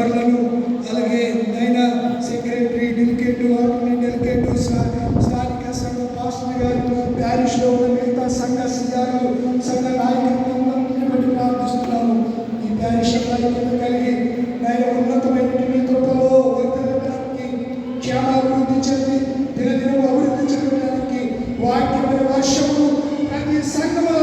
మెంబర్లను అలాగే ఆయన secretary delicate వాటిని డెలికేట్ స్థానిక సంఘ పాస్టర్ గారు ప్యారిస్లో ఉన్న మిగతా సంఘ సిఆర్లు సంఘ నాయకత్వంలో ప్రార్థిస్తున్నాము ఈ ప్యారిస్ ఐక్యత కలిగి ఆయన ఉన్నతమైన నేతృత్వంలో వర్తనడానికి క్షేమాభివృద్ధి చెంది దినదినం అభివృద్ధి చెందడానికి వాక్య పరిభాషము ప్రతి సంఘంలో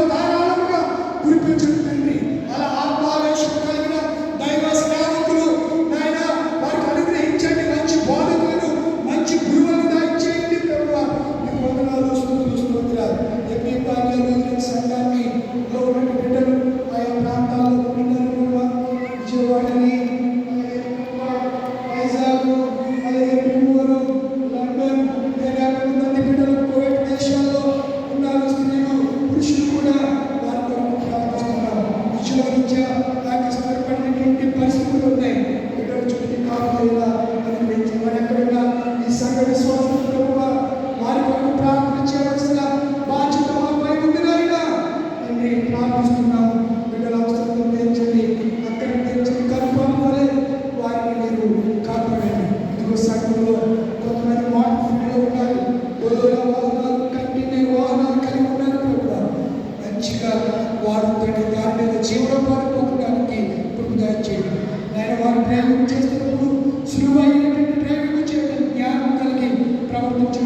విద్య నాకు స్థిరపడినటువంటి పరిస్థితులు ఉన్నాయి ఇక్కడ చుట్టూ కాదు లేదా అనుభవించి మరి ఎక్కడున్నా ఈ సంఘ విశ్వాసం ప్రభు వారి కొరకు ప్రార్థిస్తున్నాను మంచిగా వారు తండ్రి దాని మీద జీవనోపాధి పొందడానికి కృపదాయం చేయండి. ఆయన వారు ప్రేమ చేసినప్పుడు సులువైనటువంటి ప్రేమ చేయడానికి జ్ఞానం కలిగి ప్రవర్తించడం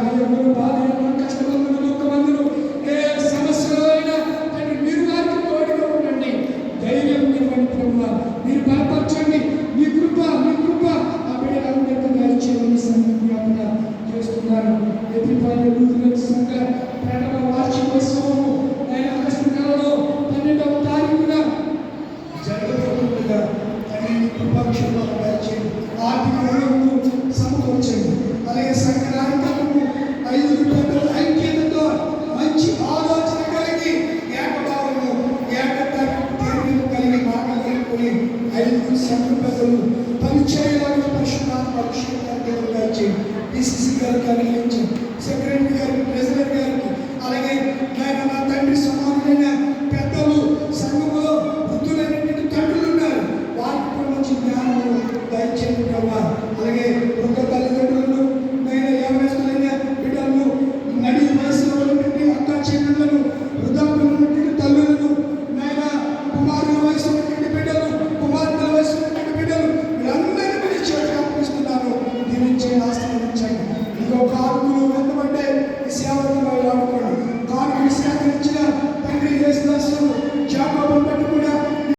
Hallelujah. ఆయన నా తండ్రి సమానుడైన